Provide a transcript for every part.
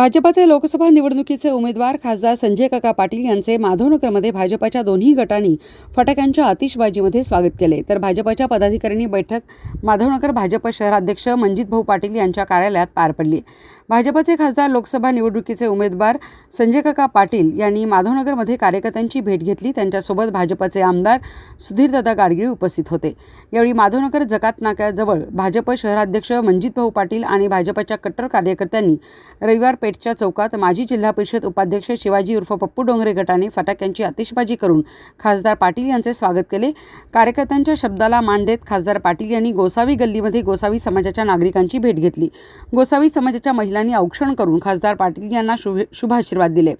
भाजपाचे लोकसभा निवडणुकीचे उमेदवार खासदार संजय काका पाटील यांचे माधवनगरमध्ये भाजपाच्या दोन्ही गटांनी फटाक्यांच्या आतिषबाजीमध्ये स्वागत केले. तर भाजपाच्या पदाधिकाऱ्यांनी बैठक माधवनगर भाजप शहराध्यक्ष मंजित भाऊ पाटील यांच्या कार्यालयात पार पडली. भाजपचे खासदार लोकसभा निवडणुकीचे उमेदवार संजय काका पाटील यांनी माधवनगरमध्ये कार्यकर्त्यांची भेट घेतली. त्यांच्यासोबत भाजपचे आमदार सुधीरदादा गाडगीळ उपस्थित होते. यावेळी माधवनगर जकात नाक्याजवळ भाजप शहराध्यक्ष मंजित भाऊ पाटील आणि भाजपच्या कट्टर कार्यकर्त्यांनी रविवार पेठच्या चौकात माजी जिल्हा परिषद उपाध्यक्ष शिवाजी उर्फ पप्पू डोंगरे गटाने फटाक्यांची आतिषबाजी करून खासदार पाटील यांचे स्वागत केले. कार्यकर्त्यांच्या शब्दाला मान देत खासदार पाटील यांनी गोसावी गल्लीमध्ये गोसावी समाजाच्या नागरिकांची भेट घेतली. गोसावी समाजाच्या महिलांनी औक्षण करून खासदार पाटील यांना शुभ शुभाशीर्वाद दिले.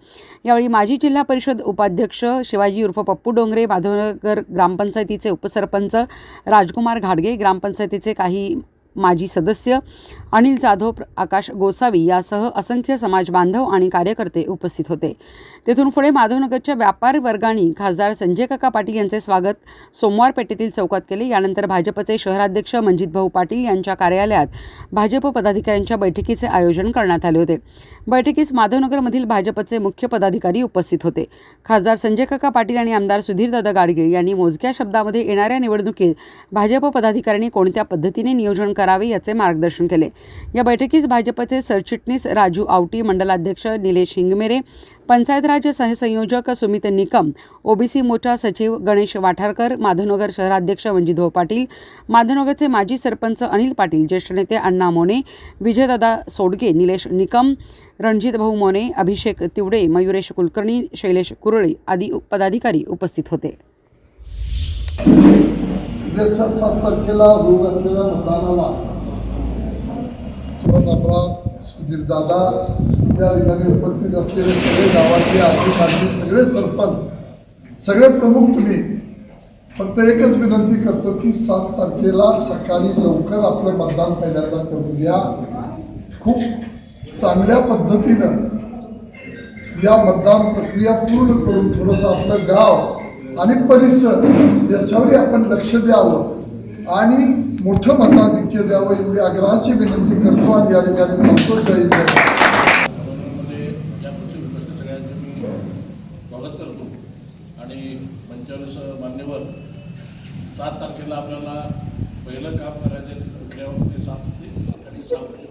यावेळी माजी जिल्हा परिषद उपाध्यक्ष शिवाजी उर्फ पप्पू डोंगरे माधवनगर ग्रामपंचायतीचे उपसरपंच राजकुमार घाडगे ग्रामपंचायतीचे काही माजी सदस्य अनिल जाधव प्र- आकाश गोसावी यासह असंख्य समाज बांधव आणि कार्यकर्ते उपस्थित होते. तेथून पुढे माधवनगरच्या व्यापार वर्गाने खासदार संजय काका पाटील यांचे स्वागत सोमवार पेठेतील चौकात केले. यानंतर भाजपचे शहराध्यक्ष मंजित भाऊ पाटील यांच्या कार्यालयात भाजप पदाधिकाऱ्यांच्या बैठकीचे आयोजन करण्यात आले होते. बैठकीस माधवनगरमधील भाजपचे मुख्य पदाधिकारी उपस्थित होते. खासदार संजय काका पाटील आणि आमदार सुधीरदादा गाडगे यांनी मोजक्या शब्दामध्ये येणाऱ्या निवडणुकीत भाजप पदाधिकाऱ्यांनी कोणत्या पद्धतीने नियोजन करावे याचे मार्गदर्शन केले. या बैठकीस भाजपचे सरचिटणीस राजू आवटी मंडलाध्यक्ष निलेश हिंगमेरे पंचायत राज सहसंयोजक सुमित निकम ओबीसी मोर्चा सचिव गणेश वाठारकर माधवनगर शहराध्यक्ष मंजितभाऊ पाटील माधवनगरचे माजी सरपंच अनिल पाटील ज्येष्ठ नेते अण्णा मोने विजयदादा सोडगे निलेश निकम रणजित भाऊ मोने अभिषेक तिवडे मयुरेश कुलकर्णी शैलेश कुरळे आदी पदाधिकारी उपस्थित होते. उद्याच्या सात तारखेला होऊ घातलेल्या मतदानाला. सुवर्णप्रा सुधीर दादा त्या ठिकाणी उपस्थित असलेले सगळे गावातले अधिकारी सगळे सरपंच सगळे प्रमुख तुम्ही. फक्त एकच विनंती करतो की सात तारखेला सकाळी लवकर आपलं मतदान पहिल्यांदा करून घ्या. खूप चांगल्या पद्धतीनं या मतदान प्रक्रिया पूर्ण करून थोडंसं आपलं गाव आणि परिसर याच्यावरही आपण लक्ष द्यावं आणि मोठं मताधिक्य द्यावं एवढी आग्रहाची विनंती करतो आणि या ठिकाणी म्हणतो जय स्वागत करतो. आणि पंचेचाळीस मान्यवर सात तारखेला आपल्याला पहिलं काम करायचं आहे ते सात ते आणि सात